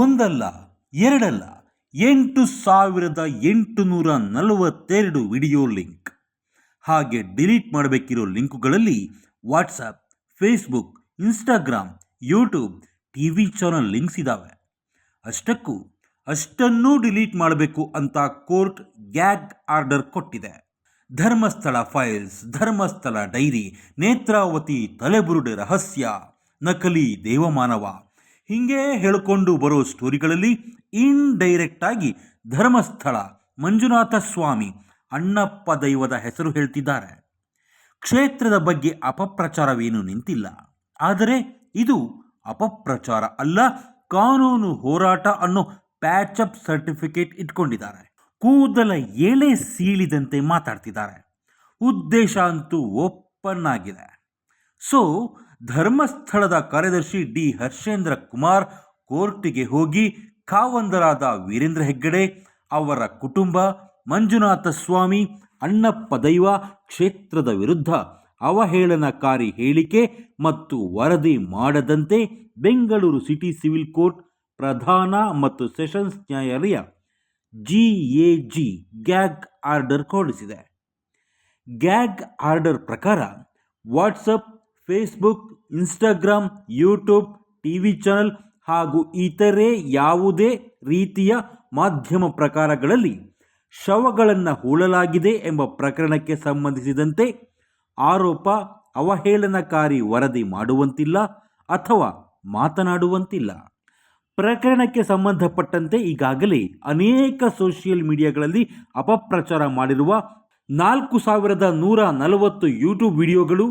ಒಂದಲ್ಲ, ಎರಡಲ್ಲ, ಎಂಟು ಸಾವಿರದ ಎಂಟುನೂರ ನಲವತ್ತೆರಡು ವಿಡಿಯೋ ಲಿಂಕ್. ಹಾಗೆ ಡಿಲೀಟ್ ಮಾಡಬೇಕಿರೋ ಲಿಂಕುಗಳಲ್ಲಿ WhatsApp Facebook, Instagram, YouTube T V channel links ಇದ್ದಾವೆ ಅಷ್ಟಕ್ಕೂ ಅಷ್ಟನ್ನೂ ಡಿಲೀಟ್ ಮಾಡಬೇಕು ಅಂತ ಕೋರ್ಟ್ ಗ್ಯಾಗ್ ಆರ್ಡರ್ ಕೊಟ್ಟಿದೆ. ಧರ್ಮಸ್ಥಳ ಫೈಲ್ಸ್, ಧರ್ಮಸ್ಥಳ ಡೈರಿ, ನೇತ್ರಾವತಿ ತಲೆಬುರುಡೆ ರಹಸ್ಯ, ನಕಲಿ ದೇವಮಾನವ ಹೀಗೆ ಹೇಳಿಕೊಂಡು ಬರೋ ಸ್ಟೋರಿಗಳಲ್ಲಿ ಆಗಿ ಧರ್ಮಸ್ಥಳ, ಮಂಜುನಾಥ ಸ್ವಾಮಿ, ಅಣ್ಣಪ್ಪ ದೈವದ ಹೆಸರು ಹೇಳ್ತಿದ್ದಾರೆ. ಕ್ಷೇತ್ರದ ಬಗ್ಗೆ ಅಪಪ್ರಚಾರವೇನು ನಿಂತಿಲ್ಲ. ಆದರೆ ಇದು ಅಪಪ್ರಚಾರ ಅಲ್ಲ, ಕಾನೂನು ಹೋರಾಟ ಅನ್ನೋ ಪ್ಯಾಚಪ್ ಸರ್ಟಿಫಿಕೇಟ್ ಇಟ್ಕೊಂಡಿದ್ದಾರೆ. ಕೂದಲ ಎಳೆ ಸೀಳಿದಂತೆ ಮಾತಾಡ್ತಿದ್ದಾರೆ. ಉದ್ದೇಶ ಅಂತೂ ಓಪನ್ ಆಗಿದೆ. ಸೊ ಧರ್ಮಸ್ಥಳದ ಕಾರ್ಯದರ್ಶಿ ಡಿ ಹರ್ಷೇಂದ್ರ ಕುಮಾರ್ ಕೋರ್ಟಿಗೆ ಹೋಗಿ ಕಾವಂದರಾದ ವೀರೇಂದ್ರ ಹೆಗ್ಗಡೆ, ಅವರ ಕುಟುಂಬ, ಮಂಜುನಾಥ ಸ್ವಾಮಿ, ಅಣ್ಣಪ್ಪ ದೈವ ಕ್ಷೇತ್ರದ ವಿರುದ್ಧ ಅವಹೇಳನಕಾರಿ ಹೇಳಿಕೆ ಮತ್ತು ವರದಿ ಮಾಡದಂತೆ ಬೆಂಗಳೂರು ಸಿಟಿ ಸಿವಿಲ್ ಕೋರ್ಟ್, ಪ್ರಧಾನ ಮತ್ತು ಸೆಷನ್ಸ್ ನ್ಯಾಯಾಲಯ G A G gag order ಹೊರಡಿಸಿದೆ. ಗ್ಯಾಗ್ ಆರ್ಡರ್ ಪ್ರಕಾರ WhatsApp Facebook Instagram YouTube T V channel ಹಾಗೂ ಇತರೆ ಯಾವುದೇ ರೀತಿಯ ಮಾಧ್ಯಮ ಪ್ರಕಾರಗಳಲ್ಲಿ ಶವಗಳನ್ನು ಹೂಳಲಾಗಿದೆ ಎಂಬ ಪ್ರಕರಣಕ್ಕೆ ಸಂಬಂಧಿಸಿದಂತೆ ಆರೋಪ ಅವಹೇಳನಕಾರಿ ವರದಿ ಮಾಡುವಂತಿಲ್ಲ ಅಥವಾ ಮಾತನಾಡುವಂತಿಲ್ಲ. ಪ್ರಕರಣಕ್ಕೆ ಸಂಬಂಧಪಟ್ಟಂತೆ ಈಗಾಗಲೇ ಅನೇಕ ಸೋಷಿಯಲ್ ಮೀಡಿಯಾಗಳಲ್ಲಿ ಅಪಪ್ರಚಾರ ಮಾಡಿರುವ ನಾಲ್ಕು ಸಾವಿರದ ನೂರ ನಲವತ್ತು ಯೂಟ್ಯೂಬ್ ವಿಡಿಯೋಗಳು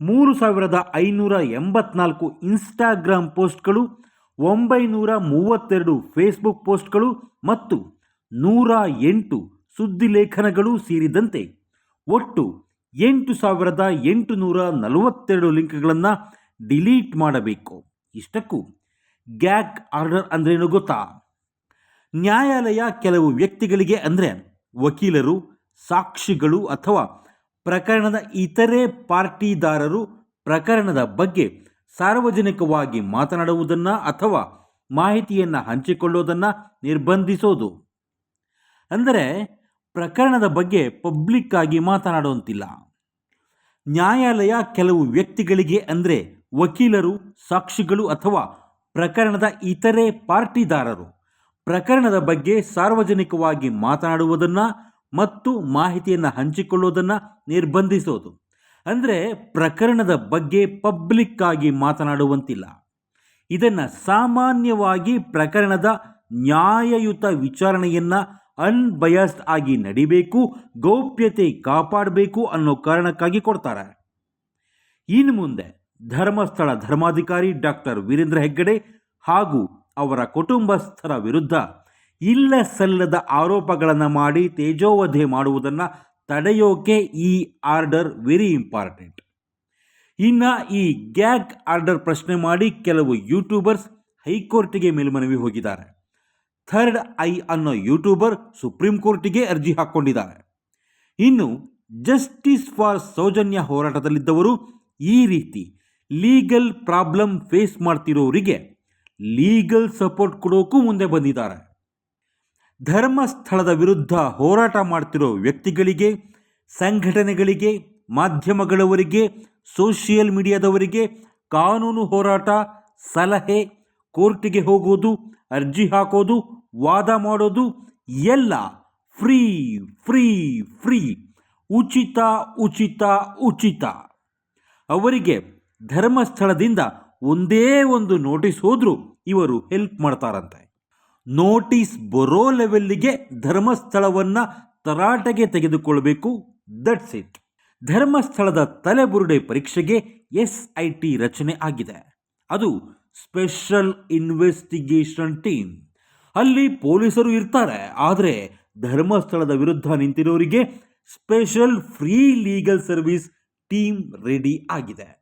ಮೂರು ಸಾವಿರದ ಐನೂರ ಎಂಬತ್ನಾಲ್ಕು ಇನ್ಸ್ಟಾಗ್ರಾಮ್ ಪೋಸ್ಟ್ಗಳು, ಒಂಬೈನೂರ ಮೂವತ್ತೆರಡು ಫೇಸ್ಬುಕ್ ಪೋಸ್ಟ್ಗಳು ಮತ್ತು ನೂರ ಎಂಟು ಸುದ್ದಿ ಲೇಖನಗಳು ಸೇರಿದಂತೆ ಒಟ್ಟು ಎಂಟು ಸಾವಿರದ ಎಂಟುನೂರ ನಲವತ್ತೆರಡು ಲಿಂಕ್ಗಳನ್ನು ಡಿಲೀಟ್ ಮಾಡಬೇಕು. ಇಷ್ಟಕ್ಕೂ ಗ್ಯಾಗ್ ಆರ್ಡರ್ ಅಂದ್ರೇನು ಗೊತ್ತಾ? ನ್ಯಾಯಾಲಯ ಕೆಲವು ವ್ಯಕ್ತಿಗಳಿಗೆ ಅಂದರೆ ವಕೀಲರು, ಸಾಕ್ಷಿಗಳು ಅಥವಾ ಪ್ರಕರಣದ ಇತರೆ ಪಾರ್ಟಿದಾರರು ಪ್ರಕರಣದ ಬಗ್ಗೆ ಸಾರ್ವಜನಿಕವಾಗಿ ಮಾತನಾಡುವುದನ್ನು ಅಥವಾ ಮಾಹಿತಿಯನ್ನು ಹಂಚಿಕೊಳ್ಳುವುದನ್ನು ನಿರ್ಬಂಧಿಸೋದು. ಅಂದರೆ ಪ್ರಕರಣದ ಬಗ್ಗೆ ಪಬ್ಲಿಕ್ ಆಗಿ ಮಾತನಾಡುವಂತಿಲ್ಲ. ನ್ಯಾಯಾಲಯ ಕೆಲವು ವ್ಯಕ್ತಿಗಳಿಗೆ ಅಂದರೆ ವಕೀಲರು, ಸಾಕ್ಷಿಗಳು ಅಥವಾ ಪ್ರಕರಣದ ಇತರೆ ಪಾರ್ಟಿದಾರರು ಪ್ರಕರಣದ ಬಗ್ಗೆ ಸಾರ್ವಜನಿಕವಾಗಿ ಮಾತನಾಡುವುದನ್ನು ಮತ್ತು ಮಾಹಿತಿಯನ್ನು ಹಂಚಿಕೊಳ್ಳೋದನ್ನು ನಿರ್ಬಂಧಿಸೋದು. ಅಂದರೆ ಪ್ರಕರಣದ ಬಗ್ಗೆ ಪಬ್ಲಿಕ್ ಆಗಿ ಮಾತನಾಡುವಂತಿಲ್ಲ. ಇದನ್ನು ಸಾಮಾನ್ಯವಾಗಿ ಪ್ರಕರಣದ ನ್ಯಾಯಯುತ ವಿಚಾರಣೆಯನ್ನು ಅನ್ಬಯಸ್ಡ್ ಆಗಿ ನಡಿಬೇಕು, ಗೌಪ್ಯತೆ ಕಾಪಾಡಬೇಕು ಅನ್ನೋ ಕಾರಣಕ್ಕಾಗಿ ಕೊಡ್ತಾರೆ. ಇನ್ನು ಮುಂದೆ ಧರ್ಮಸ್ಥಳ ಧರ್ಮಾಧಿಕಾರಿ ಡಾಕ್ಟರ್ ವೀರೇಂದ್ರ ಹೆಗ್ಗಡೆ ಹಾಗೂ ಅವರ ಕುಟುಂಬಸ್ಥರ ವಿರುದ್ಧ ಇಲ್ಲ ಸಲ್ಲದ ಆರೋಪಗಳನ್ನು ಮಾಡಿ ತೇಜೋವಧೆ ಮಾಡುವುದನ್ನು ತಡೆಯೋಕೆ ಈ ಆರ್ಡರ್ ವೆರಿ ಇಂಪಾರ್ಟೆಂಟ್. ಇನ್ನು ಈ ಗ್ಯಾಗ್ ಆರ್ಡರ್ ಪ್ರಶ್ನೆ ಮಾಡಿ ಕೆಲವು ಯೂಟ್ಯೂಬರ್ಸ್ ಹೈಕೋರ್ಟಿಗೆ ಮೇಲ್ಮನವಿ ಹೋಗಿದ್ದಾರೆ. ಥರ್ಡ್ ಐ ಅನ್ನೋ ಯೂಟ್ಯೂಬರ್ ಸುಪ್ರೀಂ ಕೋರ್ಟಿಗೆ ಅರ್ಜಿ ಹಾಕ್ಕೊಂಡಿದ್ದಾರೆ. ಇನ್ನು ಜಸ್ಟಿಸ್ ಫಾರ್ ಸೌಜನ್ಯ ಹೋರಾಟದಲ್ಲಿದ್ದವರು ಈ ರೀತಿ ಲೀಗಲ್ ಪ್ರಾಬ್ಲಮ್ ಫೇಸ್ ಮಾಡ್ತಿರೋರಿಗೆ ಲೀಗಲ್ ಸಪೋರ್ಟ್ ಕೊಡೋಕ್ಕೂ ಮುಂದೆ ಬಂದಿದ್ದಾರೆ. ಧರ್ಮಸ್ಥಳದ ವಿರುದ್ಧ ಹೋರಾಟ ಮಾಡ್ತಿರೋ ವ್ಯಕ್ತಿಗಳಿಗೆ, ಸಂಘಟನೆಗಳಿಗೆ, ಮಾಧ್ಯಮಗಳವರಿಗೆ, ಸೋಷಿಯಲ್ ಮೀಡಿಯಾದವರಿಗೆ ಕಾನೂನು ಹೋರಾಟ, ಸಲಹೆ, ಕೋರ್ಟಿಗೆ ಹೋಗೋದು, ಅರ್ಜಿ ಹಾಕೋದು, ವಾದ ಮಾಡೋದು ಎಲ್ಲ ಫ್ರೀ ಫ್ರೀ ಫ್ರೀ. ಉಚಿತ ಉಚಿತ ಉಚಿತ. ಅವರಿಗೆ ಧರ್ಮಸ್ಥಳದಿಂದ ಒಂದೇ ಒಂದು ನೋಟಿಸ್ ಹೋದರೂ ಇವರು ಹೆಲ್ಪ್ ಮಾಡ್ತಾರಂತೆ. ನೋಟಿಸ್ ಬರೋ ಲೆವೆಲ್ಲಿಗೆ ಧರ್ಮಸ್ಥಳವನ್ನು ತರಾಟೆಗೆ ತೆಗೆದುಕೊಳ್ಳಬೇಕು ದಟ್ಸ್ ಇಟ್ ಧರ್ಮಸ್ಥಳದ ತಲೆಬುರುಡೆ ಪರೀಕ್ಷೆಗೆ ಎಸ್ ಐ ಟಿ ರಚನೆ ಆಗಿದೆ. ಅದು ಸ್ಪೆಷಲ್ ಇನ್ವೆಸ್ಟಿಗೇಷನ್ ಟೀಮ್. ಅಲ್ಲಿ ಪೊಲೀಸರು ಇರ್ತಾರೆ, ಆದರೆ ಧರ್ಮಸ್ಥಳದ ವಿರುದ್ಧ ನಿಂತಿರೋರಿಗೆ special free legal service team ready ಆಗಿದೆ.